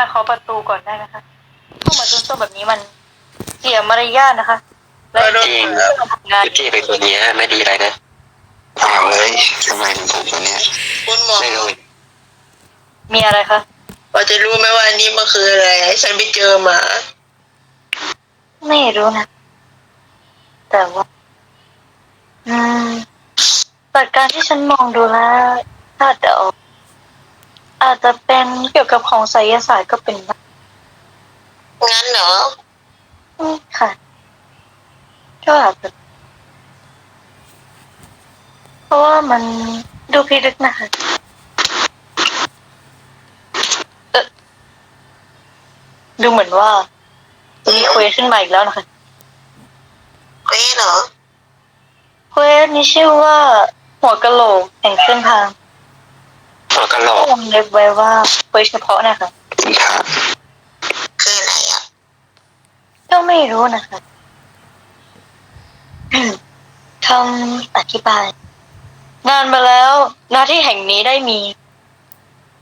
ช่วยกรุณาเคาะประตูก่อนได้นะคะเข้ามาจนตัวแบบนี้มันเสียมารยาทนะคะ และจริงครับทำงานพี่เป็นคนนี้ไม่ดีเลยนะอ้าวเฮ้ยทำไมถึงผมคนเนี้ยคุณหมอไม่รู้มีอะไรคะพอจะรู้ไหมว่าอันนี้มันคืออะไรให้ฉันไปเจอมา ไม่รู้นะ แต่ว่า อืมจากการที่ฉันมองดูแล้วถ้าเดา อาจจะเป็นเกี่ยวกับของไสยศาสตร์ก็เป็นได้งั้นเหรออืมค่ะ ก็อาจจะเพราะว่ามันดูพิลึกนะคะเอ่อดูเหมือนว่า มีเควสขึ้นมาอีกแล้วนะคะเฮ้ยเหรอเควสนี้ชื่อว่า หัวกะโหลกแห่งเส้นทาง หัวกะโหลก็กวงเล็บไว้ว่าเควสเฉพาะนะคะคุณถามคืออะไรอะก็ไม่รู้นะคะอืมคำอธิบาย นานมาแล้วหน้าที่แห่งนี้ได้มี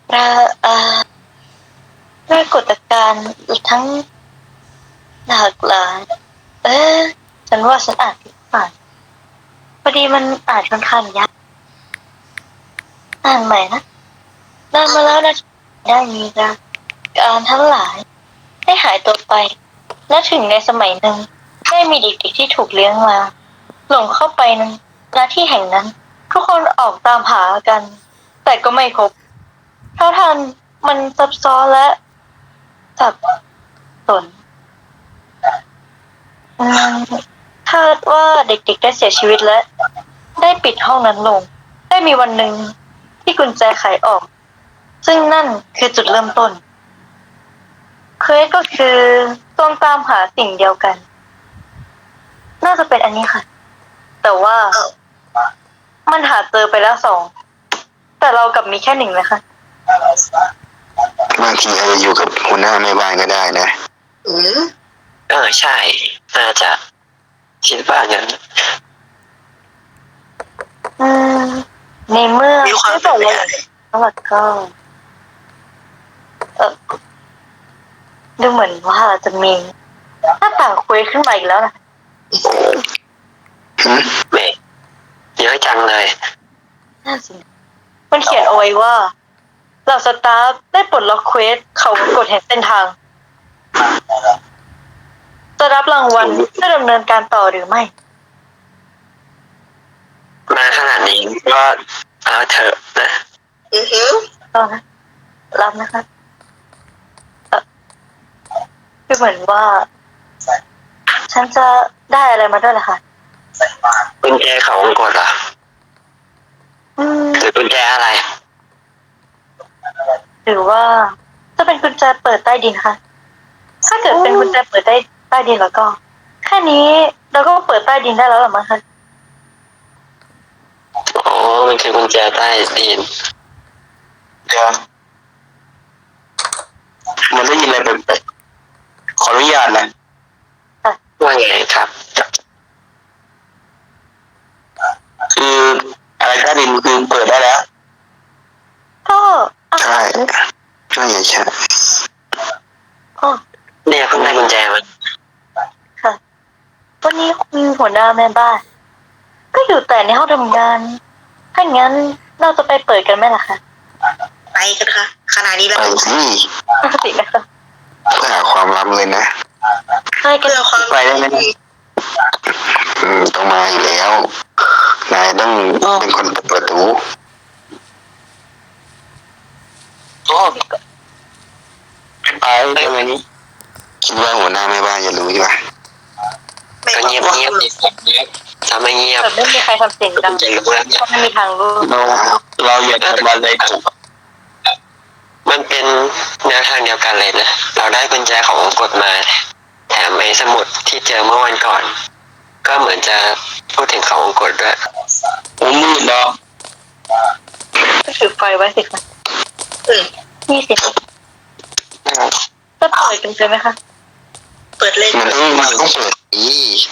ปราอ่าปรากฏการณ์อีกทั้งหลากหลายเออฉันว่าฉันอ่านผิดผ่านพอดีมันอ่านค่อนข้างยากอ่านใหม่นะ นานมาแล้วนะได้มีการทั้งหลาย ได้หายตัวไป และถึงในสมัยหนึ่ง ได้มีเด็กๆที่ถูกเลี้ยงมา หลงเข้าไปในหน้าที่แห่งนั้น ทุกคนออกตามหากัน แต่ก็ไม่พบเพราทานมันซับซ้อนและสับสนคาดว่าเด็กๆได้เสียชีวิตและ ได้ปิดห้องนั้นลง ได้มีวันหนึ่งที่กุญแจไขออก ซึ่งนั่นคือจุดเริ่มต้นเควสก็คือต้องตามหาสิ่งเดียวกัน น่าจะเป็นอันนี้ค่ะ แต่ว่ามันหาเจอไปแล้วสอง แต่เรากลับมีแค่หนึ่งนะคะบางทีอาจจะอยู่กับหัวหน้าแม่บ้านก็ได้นะ อืมเออใช่ น่าจะคิดว่างั้น อืมในเมื่อมีความไม่เป็นบอกไปว่าได้แล้วก็ เออดูเหมือนว่าจะมีหน้าต่างคุยขึ้นมาอีกแล้วนะหืมเมกเยอะจังเลย น่าสิมันเขียนเอาไว้ว่าเหล่าสตาฟได้ปลดล็อกเควสเขาวงกดแห่งเส้นทาง จะรับรางวัลเพื่อดำเนินการต่อหรือไม่ มาขนาดนี้ก็เอาเถอะนะ อือหือต่อนะรับนะคะเอ่อคือ เหมือนว่า ฉันจะได้อะไรมาด้วยล่ะคะกุญแจเขาวงกดเหรออืมหรือกุญแจอะไร หรือว่าจะเป็นกุญแจเปิดใต้ดินคะถ้าเกิดเป็นกุญแจเปิดใต้ใต้ดินแล้วก็ แค่นี้เราก็เปิดใต้ดินได้แล้วหรือมั้งคะอ๋อ มันคือกุญแจใต้ดิน เดี๋ยว มันได้ยินอะไรแปลกๆ ขออนุญาตนะว่าไงครับ คืออะไรใต้ดินคือเปิดได้แล้วก็อะใช่ใช่ใช่อ๋อเนี่ยเพิ่งได้กุญแจมันค่ะ วันนี้คุณหัวหน้าแม่บ้าน ก็อยู่แต่ในห้องทำงาน ถ้างั้นเราจะไปเปิดกันไหมล่ะคะ ไปกันค่ะขนาดนี้ไปแล้วสิปกตินะคะเพื่อ หาความลับเลยนะใช่กันเพื่อความไปได้ไหมอืมต้องมาอยู่แล้ว นายต้องเป็นคนเปิดประตูโอ้ไปได้ไหมนี่คิดว่าหัวหน้าแม่บ้านจะรู้ใช่ไหมไม่ก็บอกเงียบว่าเงียบดิถ้าไม่เงียบแต่ไม่มีใครทำเสียงดังกุญแจรู้แล้วเนี่ยก็ไม่มีทางรู้เราเราอย่าทำอะไรถูก มันเป็นแนวทางเดียวกันเลยนะ เราได้กุญแจของวงกดมาแถมไอ้สมุดที่เจอเมื่อวันก่อน ก็เหมือนจะพูดถึงเขาวงกดด้วยผมมืดเนาะก็ถือไฟไว้สิคะอืมนี่สิจะเปิดกันเลยไหมคะ เปิดเลยมันต้องมันต้องเปิดอี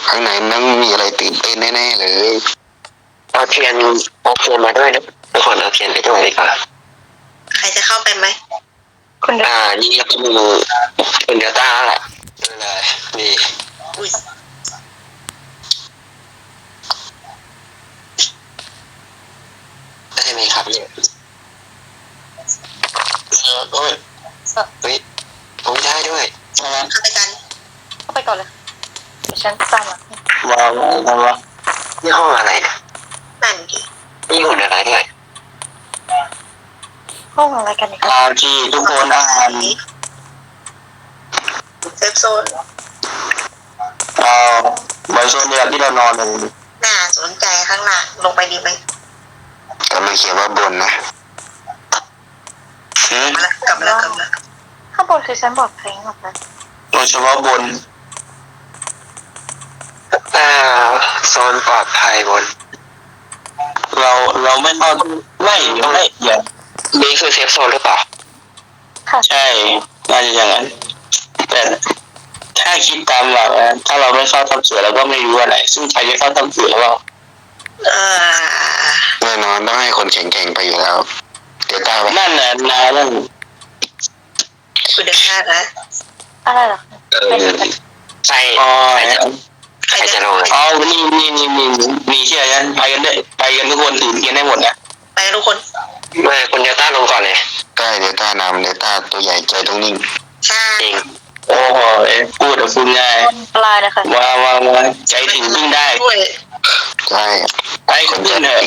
ข้างในนั่งมีอะไรตื่นเต้นแน่ๆเลยเเอาเทียนเอาเทียนมาด้วยนะทุกคนเอาเทียนไปด้วยดีกว่าใค รจะเข้าไปไหมคุณเดอ่านี่ก็เป็นเป็นเดลต้าแหละดูเลยนี่อุ้ยได้ไหมครับเนี่ยเออโอ้ยเฮ้ยโอ้ยได้ด้วยเข้าไปกันเข้าไปก่อนเลยเดี๋ยวฉันตามหลังว้าวว้าวว้าวนี่ห้องอะไรเนี่ยนั่นดินี่หุ่นอะไรด้วย ห้องอะไรกันเนี่ยอ่าที่ทุกคนอ่านเซฟโซนอ่าเหมือนโซนเดียวที่เรานอนเลยน่าสนใจข้างหน้าลงไปดีไหมแต่มันเขียนว่าบนนะอืมมาแล้วกลับมาแล้วกลับมาแล้วข้างบนคือฉันบอกเพลงหมดนะโดยเฉพาะบนอ่าโซนปลอดภัยบน เราเราไม่เข้าไม่ไม่อย่าง นี่คือเซฟโซนหรือเปล่า ค่ะ ใช่น่าจะอย่างนั้น แต่ถ้าคิดตามหลักนะถ้าเราไม่เข้าทับเสือเราก็ไม่รู้อะไร ซึ่งใครจะเข้าทับเสือเราเอ่อแน่นอนต้องให้คนแข็งๆไปอยู่แล้ว เดี๋ยวตานั่นน่ะนายนั่นคุณเดชานะ อะไรเหรอเออใช่อ๋อใครจะใครใครจะจะลงเลยอ๋อนี่นี่นี่นี่มีเชื่อกันไปกันได้ไปกันทุกคนถือเทียนได้หมดนะไปกันทุกคน ไม่คุณเดลต้าลงก่อนเล ยได้เดต้านำเดต้าตัวใหญ่ใจต้องนิ่งใช่จริงโอ้โหพูดแต่พูดง่ายบนปลายนะคะว่าว่าว่าใจถึงพึ่งได้ด้วยใช่ไอ้คนเดียวเลย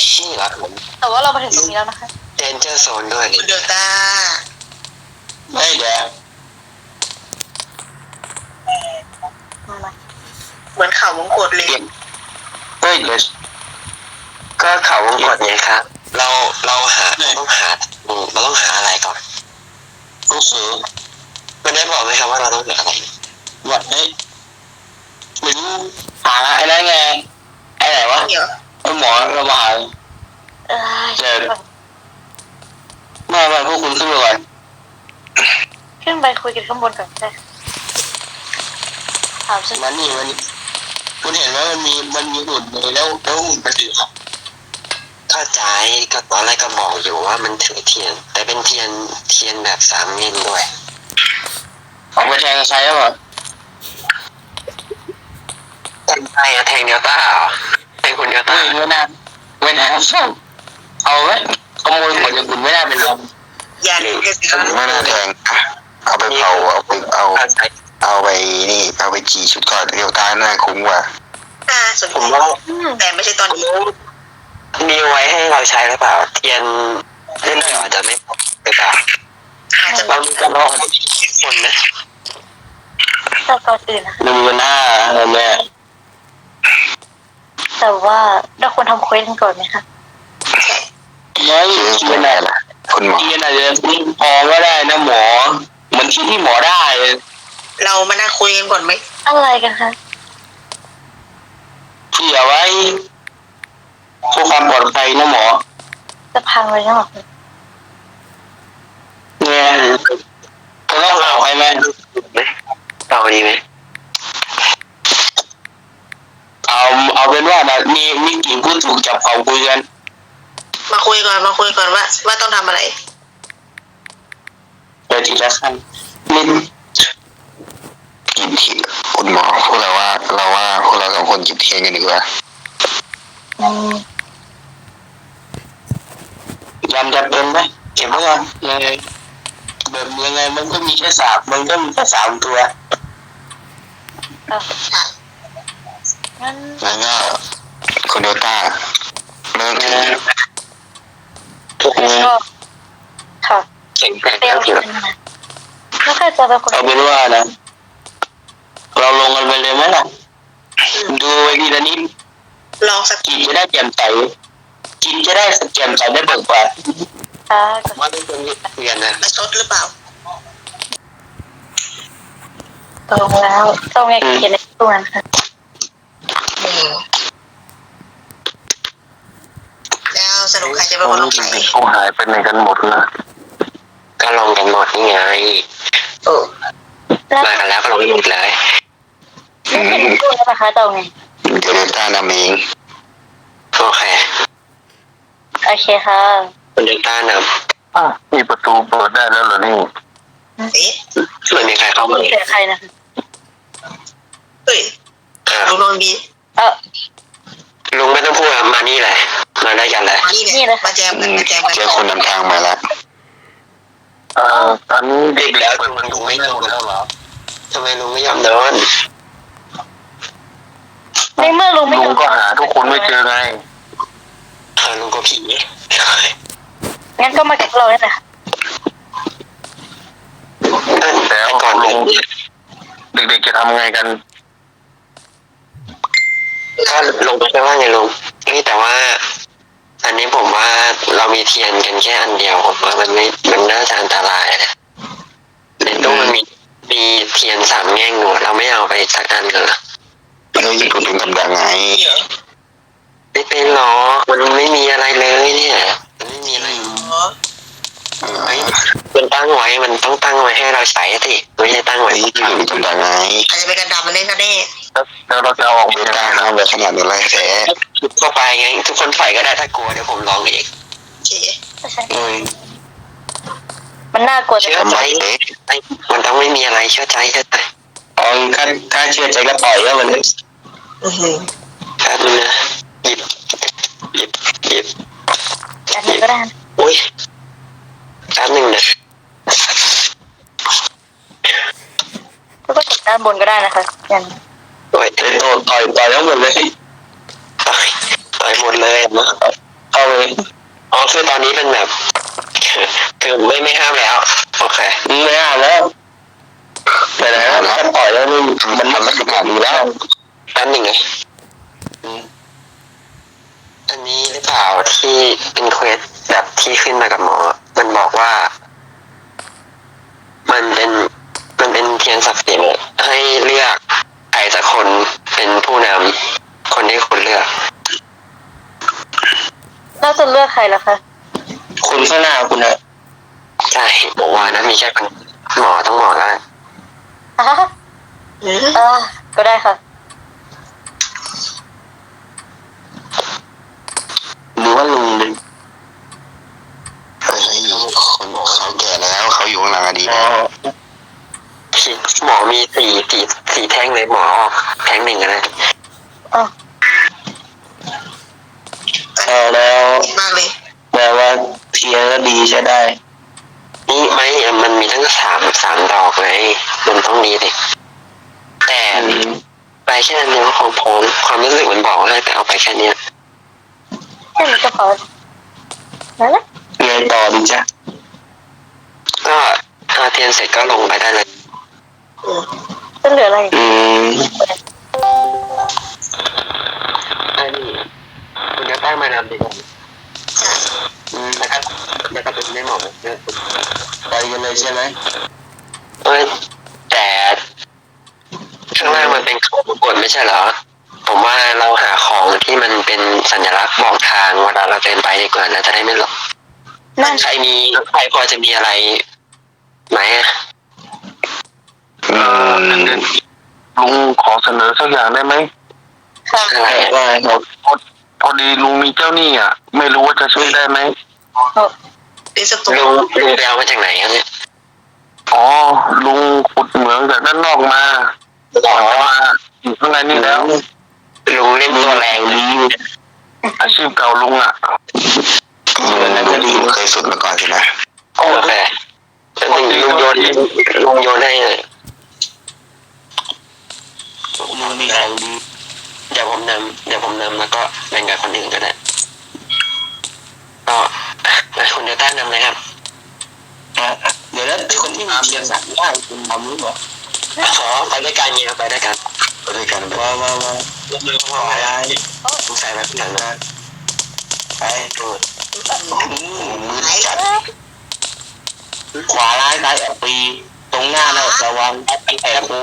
ชี่รักผมแต่ว่าเรามาถึงตรงนี้แล้วนะคะเดนเจอร์โซนด้วยคุณเดลต้าไม่เดี๋ยวมามาเหมือนข่าวมงกฎเลยเฮ้ยเดี๋ยวก็เขาวงกดไงครับ เราเราหาเราต้องหาอืมเราต้องหาอะไรก่อนหนังสือมันได้บอกไหมครับว่าเราต้องหาอะไรว่าเฮ้ยไม่รู้หาไอ้นั่นไงไอ้ไหนวะเดี๋ยวไอ้หมอเรามาหาเอ้ยเจอไม่ไม่พวกคุณขึ้นไปก่อนขึ้นไปคุยกันข้างบนก่อนได้ถามฉันมันนี่มันคุณเห็นว่ามันมีมันมีหุ่นเลยแล้วแล้วหุ่นมันถือ เข้าใจก็ตอนแรกก็บอกอยู่ว่ามันถือเทียน แต่เป็นเทียนเทียนแบบสามมิลด้วยออกไปแทงใครหรือเปล่าแทงใครอะแทงเดลต้าเหรอแทงคุณเดลไม่ต้าไม่น่าไม่น่าเอาไว้ขโมยขนจากคุณไม่น่าเป็นลมอย่าลืมกันสิไม่น่าแทงเอาไปเผาเอาไปเอาเข้าใจเอาไปนี่เอาไปจีชุดก่อนเดียวตาหน้าคุ้มกว่าน่าสนผมใจว่าอืมแต่ไม่ใช่ตอนนี้ มีไว้ให้เราใช้หรือเปล่า เทียนเล่นได้อาจจะไม่พอหรือเปล่าอาจจะเราจะรอดคนนะแต่ก่อนอื่นนะคะดูหน้าแม่แต่ว่าเราควรทำเควสกันก่อนไหมคะไม่ไม่น่าละคุณหมอเทียนอาจจะพอก็ได้นะหมอเหมือนที่ที่หมอได้ เรามานั่งคุยกันก่อนไหมอะไรกันคะเผื่อไว้ เพื่อความปลอดภัยนะหมอ จะพังเลยนะหรอเนี่ยจะต้องเอาให้แม่ไหมเราดีไหมเอาเอาเป็นว่านะมีมีกี่ผู้ถูกจับเขาคุยกัน มาคุยก่อนมาคุยก่อนว่าว่าต้องทำอะไรไปทีละขั้นนี่กินเทียนคุณหมอพวกเราว่า เราว่าพวกเราสองคนกินเทียนกันดีกว่า อืม ยำจะเป็นไหมเก็บไว้ก่อนยังไงแบบยังไงมันก็มีแค่สามมันก็มีแค่สามตัวเอางั้นแล้วก็คุณโดต้าเริ่มถือทุกคนก็ค่ะแข็งแกร่งเตรียแล้มวเกี่ยวกันนะแล้วใครจะเป็นคนเอาเป็นว่านะเราลงกันไปเลยไหมล่ะ ดูไปทีละนิดลองสักกินจะได้แจ่มใส กินจะได้แจ่มใสได้เบิกบานตาก่อนว่าเป็นคนเรียนนะประชดหรือเปล่า ตรงแล้วตรงไงเขียนในตัวนั้นค่ะอืมแล้วสรุปใครจะเป็นคนลงไปเขาหายไปไหนกันหมดละก็ลงกันหมดนี่ไงเออแล้วมากันแล้วก็ลงกันหมดเลยไม่เป็นตัวแล้วนะคะตรงไงเดี๋ยวโดต้านำเองโอเคค่ะคุณเดลต้านอะมีประตูเปิดได้แล้วเหรอนี่เอ๊ะำไม่มีใครเข้ามามีเสียงใครนะเฮ้ยอ่าลุงนอนบีเออลุงไม่ต้องพูดครับมานี่เลยมาด้วยกันเลยมานี่นี่เนี่ยเลยมาแจมกันมาแจมกันเจอคนนำทางมาแล้วเอ่อตอนนี้เด็กแล้วๆเปิดประตูไม่ได้หมดแล้วเหรอทำไมลุงไม่ยอมนอนในเมื่อลุงไม่ลุงก็หาทุกคนไม่เจอไง อ่าลุงก็ผีงั้นก็มากับเราเนี่ยนะแต่ก่อนลุงเด็กๆจะทำไงกันก็ลงไปแค่ว่าไงลุงนี่แต่ว่า อันนี้ผมว่าเรามีเทียนกันแค่อันเดียวผมว่ามันไม่มันน่าจะอันตรายนะในตู้มันมีมีเทียนสามแง่งหนวดเราไม่เอาไปสักอันกันเหรอเราจะเป็นกำลังไงนี่เหรอ ไม่เป็นหรอ มันไม่มีอะไรเลยเนี่ยมันไม่มีอะไรอ๋อไอ้มันตั้งไว้ มันต้องตั้งไว้ให้เราใช้สิไม่ใช่ตั้งไว้นี่ถึงกำลังไงอาจจะเป็นกระดาษมันแน่แน่แล้วเราจะออกไปกลางทางแบบขนาดนี้ไรแท้ทุกเข้าไปไงทุกคนใส่ก็ได้ถ้ากลัวเดี๋ยวผมลองเองโอเคเอ้ยมันน่ากลัวจังเชื่อใจไอ้มันต้องไม่มีอะไรเชื่อใจเชื่อใจอ๋อถ้าถ้าเชื่อใจก็ปล่อยแล้วมันเลยอือหือแป๊บนึงนะ หยิบหยิบหยิบอันนี้ก็ได้อุ้ยแป๊บหนึ่งนะแล้วก็กดด้านบนก็ได้นะคะย่างโอ้ยเป็นโตต่อยต่อยแล้วหมดเลยต่อยต่อยหมดเลยนะเอาเลยอ๋อคือตอนนี้เป็นแบบคือไม่ไม่ห้ามแล้วโอเคไม่อ่านแล้วแต่ไหนนะถ้าปล่อยแล้วมันมันไม่ขนาดนี้แล้วแป๊บหนึ่งนะอืม อันนี้หรือเปล่าที่เป็นเควสแบบที่ขึ้นมากับหมอ มันบอกว่า มันเป็นมันเป็นเทียนศักดิ์สิทธิ์ให้เลือกใครสักคนเป็นผู้นำคนที่คุณเลือกเราจะเลือกใครล่ะคะคุณข้างหน้าคุณนะใช่บอกว่านะมีแค่คนหมอต้องหมอแล้ว อะอืมเออก็ได้ค่ะ หรือว่าลุงเลยเฮ้ยคนเขาแก่แล้วเขาอยู่ข้างหลังอดีต พี่ หมอมีสี่สี่สี่แท่งเลยหมอออกแท่งหนึ่งอะนะอ๋อเอาแล้วดีมากเลยแปลว่าเทียนก็ดีใช้ได้ นี่ไม่มันมีทั้งสามสามดอกไงมันต้องดีดิแต่ไปแค่นี้ของผมความรู้สึกมันบอกว่าแต่เอาไปแค่เนี้ยแค่นี้ก็พอนั่นแหละไงต่อดีจ้ะก็ทาเทียนเสร็จก็ลงไปได้เลยอืม จะเหลืออะไรอีกอืมอันนี้คุณจะตั้งมานำดีกว่าอืมแล้วก็แล้วก็เป็นไม่หมอเนี่ยไปกันเลยใช่ไหมเอ้ยแต่ข้างล่างมันเป็นเขากดไม่ใช่เหรอ ผมว่าเราหาของที่มันเป็นสัญลักษณ์บอกทางเวลาเราเดินไปดีกว่านะจะได้ไม่หลงนั่นใครมีใครพอจะมีอะไรไหมอะ เออลุงขอเสนอสักอย่างได้ไหมค่ะอะไรอะว่าพอดีลุงมีเจ้าหนี้อะ ไม่รู้ว่าจะช่วยได้ไหมเป็นสตูลุงลุงไปเอามาจากไหนครับเนี่ยอ๋อลุงขุดเหมืองจากด้านนอกมาก่อนจะมาอยู่ข้างในนี่แล้วลุงเล่นตัวแรงดีอาชีพเก่าลุงอะลุงเคยสุดมาก่อนใช่ไหมโอเคแล้วลุงลุงโยนลุงโยนให้เลย ลุง มีของดีเดี๋ยวผมนำเดี๋ยวผมนำแล้วก็แบ่งกับคนอื่นก็ได้ก็อะคุณเดลต้านำเลยครับเดี๋ยวแล้วคนที่มีเทียนสักได้คุณทำรู้เหรอขอไปด้วยกันเนี่ยไปด้วยกันไปด้วยกันมามามาลุงมือพอไปได้ลุงใส่แบบนั้นนะไปอืมมือจัดขวาร้ายซ้ายออกปีตรงหน้าเราระวังไปแอบโค้ง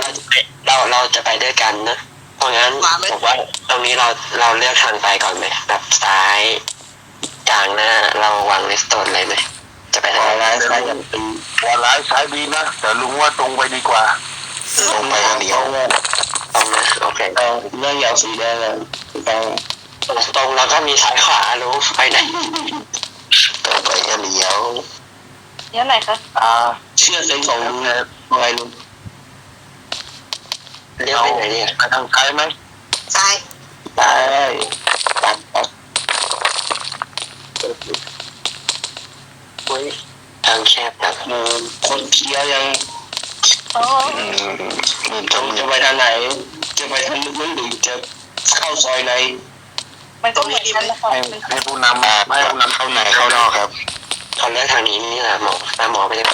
เราเราจะไปด้วยกันนะ เพราะงั้นผมว่าตรงนี้เราเราเลือกทางไปก่อนไหมแบบซ้ายกลางหน้าเราวางเลสโตนเลยไหมจะไปขทางวาไหนร้ายซ้ายออกปีขวาร้ายซ้ายดีนะแต่ลุงว่าตรงไปดีกว่าตรงไปทางเดียวตรงนะโอเคเรื่องยาวสีแดงเลยตรงแล้วก็มีซ้ายขวารู้ไปไหนต่อไปก็เลี้ยวเดี๋ยวไหนคะอ่าเชื่อเส้นของลุงนะไงลุง เลี้ยวไปไหนเนี่ยไปทางซ้ายไหมซ้ายได้ตัดตัดอุ้ยทางแคบจังหมูคนเคลียร์ยังอ๋ออืมต้องจะไปทางไหน จะไปทางลึกๆหรือจะเข้าซอยในมันก็เหมือนกันนะคะให้ให้ผู้นำให้ผู้นำเข้าไหนเข้านอกครับเขาเลือกทางนี้นี่แหละหมอตามหมอไปเลย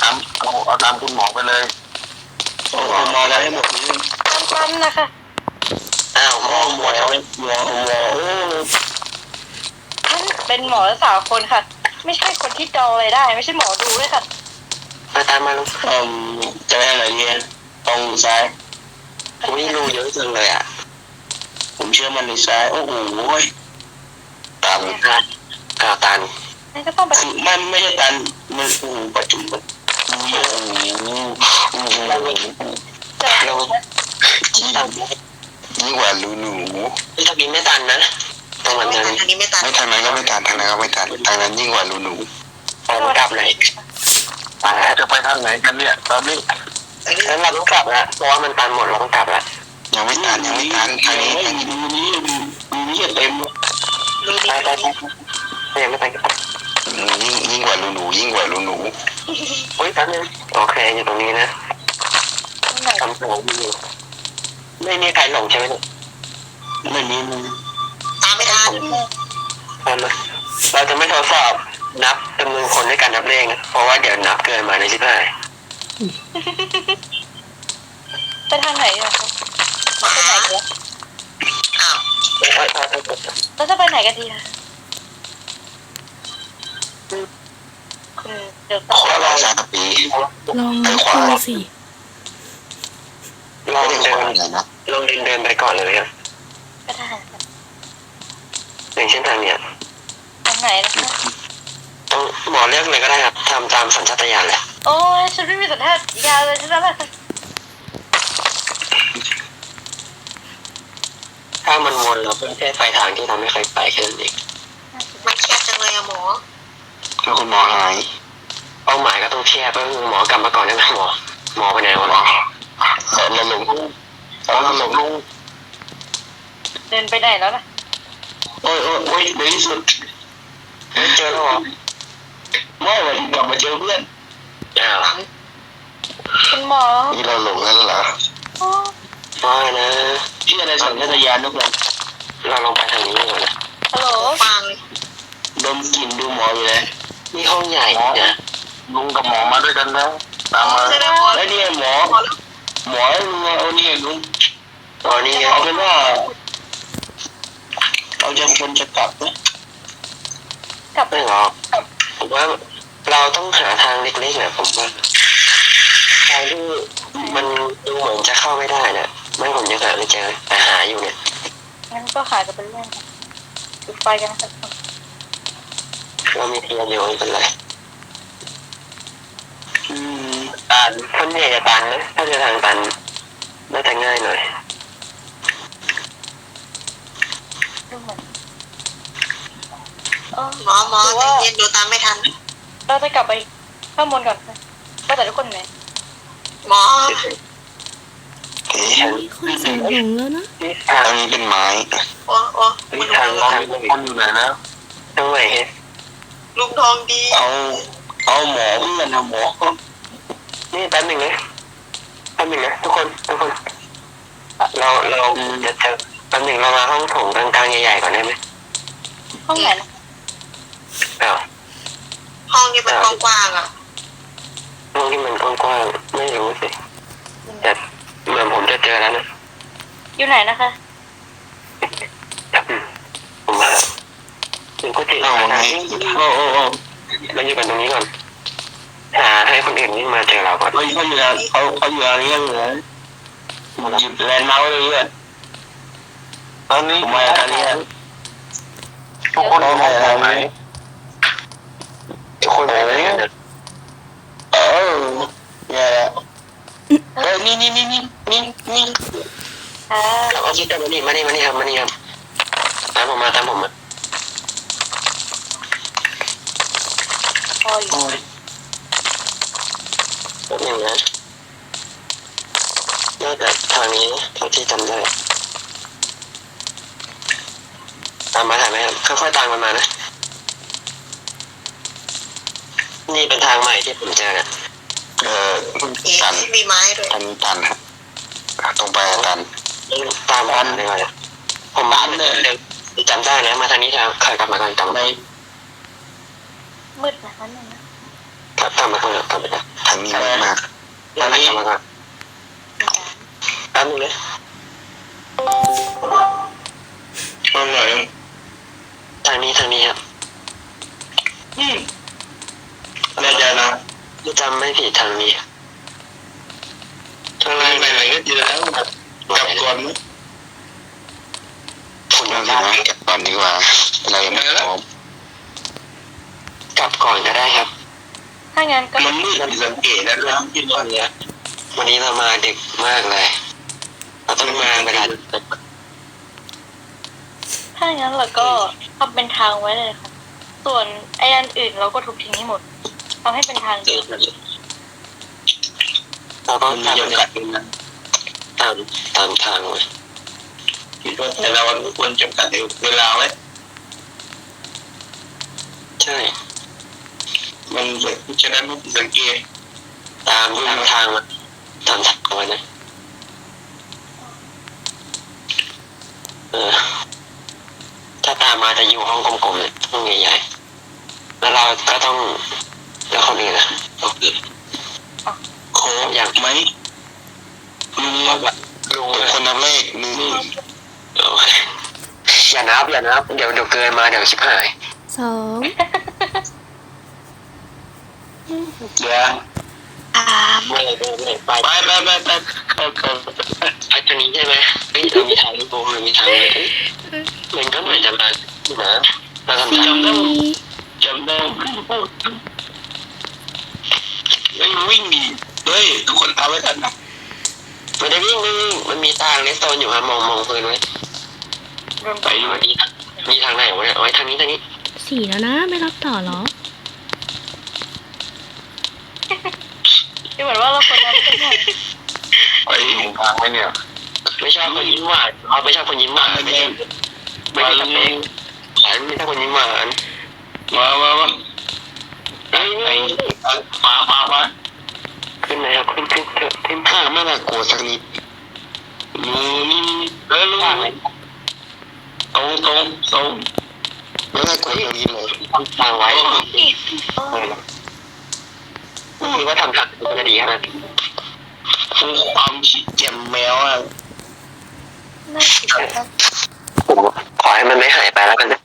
ตามเอาเอาตามคุณหมอไปเลย โอ้คุณหมอแล้วให้หมดนี้ปั๊มๆนะคะ อ้าวหมหมออหมออทำไมหมอหมอโอ้เป็นหมอสาวคนค่ะ ไม่ใช่คนที่จองอะไรได้ ไม่ใช่หมอดูด้วยค่ะ มาตามมาลูกอืมจะไปทางไหนเนี่ยตรงซ้ายอุ้ยรูเยอะจังเลยอะ ผมเชื่อมันในซ้าย โอ้โหตามอ้าวตันนั่นก็ต้องไปคือมันไม่ใช่ตันมันโอ้โหปัจจุ บันโอ้โหโอ้โหเจอลงยิ่งยิ่งกว่ารูหนูทางนี้ไม่ตันนะตรงนั้นนี้ไม่ตันไม่ทางนั้นก็ไม่ทันทางนั้นก็ไม่ทันทางนั้นยิ่งกว่ารูหนูผมกลับเลยไปแล้วจะไปทางไหนกันเนี่ยตอนนี้อันนี้งั้นเราต้องกลับล้วเพราะว่ามันตันหมดเราต้องกลับล้วยังไม่ทันยังไม่ทันทางนี้ทางนี้รูนี้รูนี้เต็มดูดีไปไปไปยังไม่ตันยิ่งยิ่งกว่ารูหนูยิ่งกว่ารูหนู อุ้ยแป๊บนึงโอเคอยู่ตรงนี้นะตรงไหนทำของอยู่ไม่มีใครหลงใช่ไหมเนี่ยไม่มีมึงตามไม่ทันเอามาเราจะไม่ทดสอบนับจำนวนคนด้วยการนับเลขนะเพราะว่าเดี๋ยวนับเกินมาในชิบหายไปทางไหนอะคะหมาไปไหนกันอ้าวเอ้ยเอ้ยเอ้ยเอ้ยเอ้ยเราจะไปไหนกันดีคะ คุณเดี๋ยวขอรอสักปีลองนับดูสิลองเดินไหนนะลองเดินเดินไปก่อนเลยครับก็ได้ค่ะอย่างเช่นทางเนี้ยทางไหนนะคะต้องหมอเลือกเลยก็ได้ครับทำตามสัญชาตญาณแหละโอ้ยฉันไม่มีสัญชาตญาณเลยใช่ไหมล่ะถ้ามันวนเราเพิ่งแค่ไปทางที่เราไม่เคยไปแค่นั้นเองมันแคบจังเลยอะหมอ แล้วคุณหมอหาย เป้าหมายก็ต้องแค่เพื่อหมอกลับมาก่อนได้ไหมหมอ หมอไปไหนวะเราเราหลงเราหลงเดินไปไหนแล้วนะโอ้ยโอ้ยโอ้ยในที่สุดไม่เจอแล้วเหรอไม่วันกลับมาเจอเพื่อนอ้าวคุณหมอนี่เราหลงแล้วเหรอโอ้ว่นะเชื่อในสัญชาตญาณทุกคนเราลองไปทางนี้ก่อนนะฮัลโหล ฟังเลยดมกลิ่นดูหมออยู่เลย นี่ห้องใหญ่เนี่ยลุงกับหมอมาด้วยกันแล้วตามมาใช่ไหมหมอแล้วเนี่ยหมอหมอแล้วหมอลุงเอานี่ลุงอ๋อนี่ไงเอาเป็นว่าเราจะควรจะกลับไหมกลับไม่หรอกผมว่าเราต้องหาทางเล็กๆแหละผมว่าทางที่มันดูเหมือนจะเข้าไม่ได้เนี่ยไม่ผมยังหาไม่เจอแต่หาอยู่เนี่ยงั้นก็หากันเป็นเรื่องค่ะจุดไฟกันนะครับ เรามีเทียนอยู่ไม่เป็นไรอืมตันคนใหญ่จะตันนะถ้าจะทางตันน่าจะง่ายหน่อยดูเหมือนเออหมอหมอใจเย็นดูตามไม่ทัน เราจะกลับไปข้างบนก่อนนะว่าแต่ทุกคนไหนหมอเอ๊ะมีคนใส่หงแล้วนะนี่ทางตรงนี้เป็นไม้โอ้โอ้นี่มันทางหัวทางคนอยู่ไหนนะทางไหนฮะ ลุงทองดี เอา เอาหมอเพื่อนนะหมอนี่แป๊บหนึ่งนะแป๊บหนึ่งนะทุกคนทุกคน เราเราจะเจอแป๊บหนึ่งเรามาห้องโถงกลางๆใหญ่ๆก่อนได้ไหมห้องไหนนะอ้าวห้องนี้มันกว้างๆอะห้องที่มันกว้างๆไม่รู้สิแต่เหมือนผมจะเจอแล้วนะอยู่ไหนนะคะ อืมผมมา ถึงก็ติเอาหาไงโอ้โอ้โอ้เราอยู่กันตรงนี้ก่อนหาให้คนอื่นวิ่งมาเจอเราก่อนเขาเขาอยู่เขาเขาอยู่อะไรกันเหรอหยิบแลนด์เมาส์เลยเพื่อนตอนนี้ผมมาทางนี้ทุกคนมองทางไหนทุกคนมองไหนกันนะเออเนี่ยแหละเออนี่นี่นี่นี่นี่นี่อ่าเราก็คิดกันมานี่มานี่มานี่ครับมานี่ครับตามผมมาตามผมมา อยู่แป๊บนึงนะน่าจะทางนี้นะเท่าที่จำได้ ตามมาถ่ายไหมครับค่อยๆตามกันมานะ นี่เป็นทางใหม่ที่ผมเจอเนี่ยเออเอ๊ะตันมีไม้ด้วย ตันตันครับตรงไปตันตามกันเลยก่อนผมบ้านเลยเดี๋ยวจำได้นะมาทางนี้ทางเคยกลับมากันจำในได้ มืดนะคะหนึ่งนะ ครับตามมาก่อนตามมาก่อนทางนี้มากมากตามมาก่อนแป๊บนึงนะตรงไหนทางนี้ทางนี้ครับอืมแน่ใจนะที่จำไม่ผิดทางนี้ทางไปล่างไหนๆก็เจอแล้ว กลับก่อนไหมฝุ่นเอายาสินะกลับก่อนดีกว่า เรายังไม่พร้อม กลับก่อนก็ได้ครับ ถ้างั้นก็มันมืดผิดสังเกตนะครับที่ตอนเนี้ยวันนี้เรามาดึกมากเลยเราต้องมาเวลาถ้างั้นเราก็ทำเป็นทางไว้เลยค่ะส่วนไอ้อันอื่นเราก็ทุบทิ้งให้หมดทำให้เป็นทางเดียวเราก็มันมีตามจำกัดอยู่นะตามตามทางไว้คิดว่าแต่เราควรจำกัดเวลาไว้ใช่ มันจะได้ไม่ผิดสังเกตตามตามทางมาตามทางไว้นะเออถ้าตามมาจะอยู่ห้องกลมๆเนี่ยห้องใหญ่ๆแล้วเราก็ต้องแล้วคนอื่นนะโค้งอย่างไหมลุงลุงคนนับเลขลุงอย่านับอย่านับ เดี๋ยวเดี๋ยวเกินมาเดี๋ยวชิบหายสอง เดี๋ยวอ่าไม่ไม่ไม่ไปไปไปไปไปไปไปไปทางนี้ใช่ไหมเฮ้ยเรามีทางโอ้ยมีทางเลยเฮ้ยมันก็เหมือนจะมาอยู่นะเราทำทางจำได้จำได้ไม่วิ่งดีเฮ้ยทุกคนทำไว้กันนะไม่ได้วิ่งไม่วิ่งมันมีทางเลสโตนอยู่ครับมองมองพื้นไว้ไปดูมีมีทางไหนวะเนี่ยเอาไว้ทางนี้ทางนี้สี่แล้วนะ ไม่รับต่อหรอ ดูเหมือนว่าเรา ควรจะเป็นหน่อยไปถูกทางไหมเนี่ยไม่ชอบคนยิ้มหวานเอาไม่ชอบคนยิ้มหวานไม่ใช่ไม่มาใช่สเปคหวานไม่ใช่คนยิ้มหวานมามามาเฮ้ไอ้มามามาขึ้นไหนครับขึ้นขึ้นขึ้นขึ้นถ้าไม่น่ากลัวสักนิดนี่นี่เออลุงทาตรงตรงตรงไม่น่ากลัวสักนิดเลยทางไว้คิดว่าทำทางจะดีขนาด คือความคิดแจ่มแมวอะน่าสิครับผมขอให้มันไม่หายไปแล้วกันนะ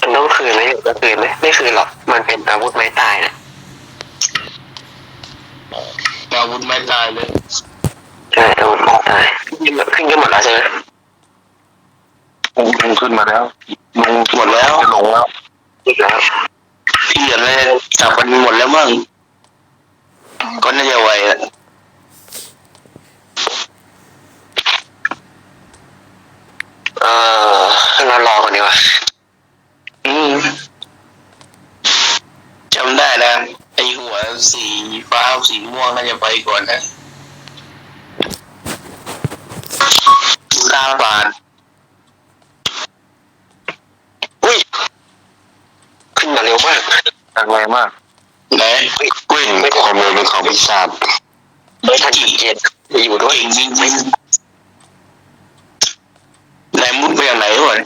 มันต้องคืนไหมจะคืนไหมไม่คืนหรอก มันเป็นอาวุธไม้ตายนะอาวุธไม่ตายเลยใช่อาวุธไม้ตายขึ้นขึ้นกันหมดแล้วใช่ไหมลุงขึ้นมาแล้วลุงหมดแล้วจะลงแล้วอีกแล้วที่เหลือเลยจับกันหมดแล้วมั้ง ก็น่าจะไวอะเออเรารอก่อนดีกว่าอืมจำได้นะ ไอหัวสีฟ้าสีม่วงน่าจะไปก่อนนะข้าบานอุ้ย ขึ้นมาเร็วมากทางไวมาก ไหนกุ้ยไม่ความเร็วเป็นของปีศาจไม่ทันสังเกตอยู่ด้วยเก่งจริงๆไหนมุดไปอย่างไหนวะ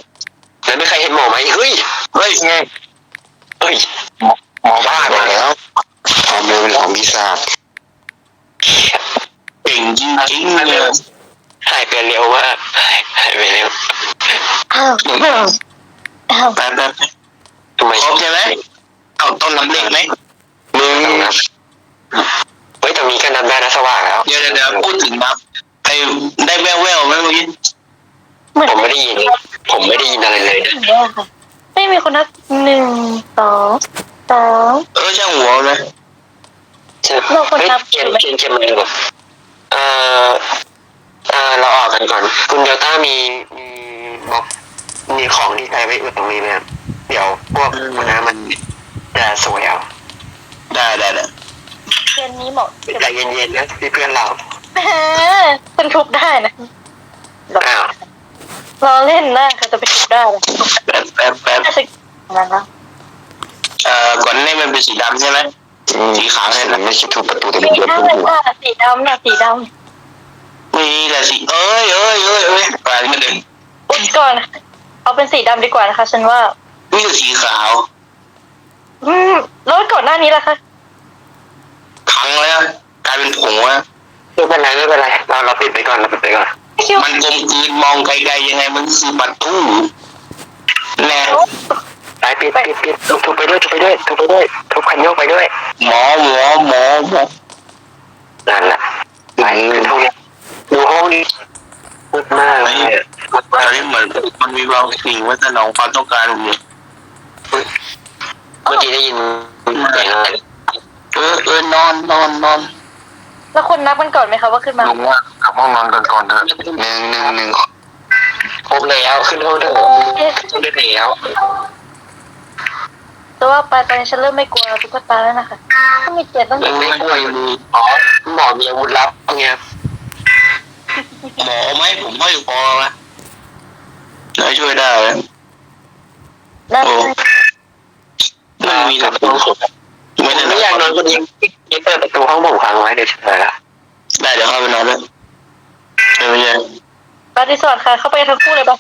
แล้วไม่ใครเห็นหมอไหมเฮ้ยเฮ้ยไงเฮ้ยหมอบ้ามาแล้วความเร็วเป็นของปีศาเก่งจริงๆเลยหายไปเร็วมากหายไปเร็วอ้าวอ้าวแป๊บแป๊บทำไมครบใช่ไหมเอาต้นน้ำเล็กไหม หนึ่งต้องนับเฮ้ยแต่มีก็นับได้นะสว่างแล้วเดี๋ยวเดี๋ยวเดี๋ยวพูดถึงนับไอ้ได้แววแววๆไหมเมื่อกี้เหมือนผมไม่ได้ยิน ผมไม่ได้ยินอะไรเลยนะแย่ค่ะไม่มีคนนับหนึ่งสองสองเออช่างหัวเลยใช่เฮ้ยเกมเกมเกมมันดูแบบเอ่อเอ่อเราออกกันก่อน คุณเดลต้ามีมีบล็อกมีของที่ใช้ไว้อุดตรงนี้ไหมครับเดี๋ยวพวกหัวหน้ามันจะสวยเอา ได้ได้ได้ เทีย นนี้เหมาะกับใจเย็นๆนะพี่เพื่อนเราแหมฉันทุบได้นะอ้าวเราเล่นนะเขาจะไปทุบได้เลยแป๊บแป๊บแป๊บน่าจะนั้นนะเอ่อก่อนหนานี้มันเป็นสีดำใช่ไหมสีขาวเนี่ยนะไม่ใช่ทุบประตูแต่มีมันเยอะได้ทุบหัวค่ะสีดำนะสีดมีแต่สีเอ้ยเอ้ยเอ้ยเอ้ยไปไม่ถึงำอุดก่อนเอาเป็นสีดำดีกว่านะคะ ฉันว่ามีแต่สีขาว อืมแล้วก่อนหน้านี้ล่ะคะ พังแล้วกลายเป็นผงแล้วไม่เป็นไรไม่เป็นไรเราเราปิดไปก่อนเราปิดไปก่อนไม่คิดว่ามันกลมกลืนมองไกลๆยังไงมันคือประตูแน่ไปปิดปิดปิดทุบทุบไปด้วยทุบไปด้วยทุบไปด้วยทุบคันโยกไปด้วย หมอหมอหมอหมอนั่นแหละไปขึ้นห้องนี้ดูห้องนี้มืดมากเลยตอนนี้เหมือนมันมีบางสิ่งว่าสนองความต้องการอยู่เมื่อกี้ได้ยินเสียงอะไร เออเออนอนนอนนอนแล้วคนนับกันก่อนไหมคะว่าขึ้นมาลุงว่ากลับห้องนอนกันก่อนเถอะหนึ่งหนึ่งหนึ่งครบแล้วขึ้นห้องเถอะเอ๊ะขึ้นได้แล้วแต่ว่าไปตอนนี้ฉันเริ่มไม่กลัวตุ๊กตาแล้วนะคะถ้ามีเจ็ดต้องยังไม่กลัวอยู่ดีอ๋อหมอมีอาวุธลับไงหมอไหมผมห้อยคอมาจะช่วยได้ไหมน่าโอ้จะมันมีแต่ตัตัววไม่ได้ ไม่อยากนอนคนเดียวนี่เปิดประตูห้องผมค้างไว้เดี๋ยวเฉยละได้เดี๋ยวเข้าไปนอนด้วยไม่ใช่ปฏิสอดค่ะเข้าไปทั้งคู่เลยปะ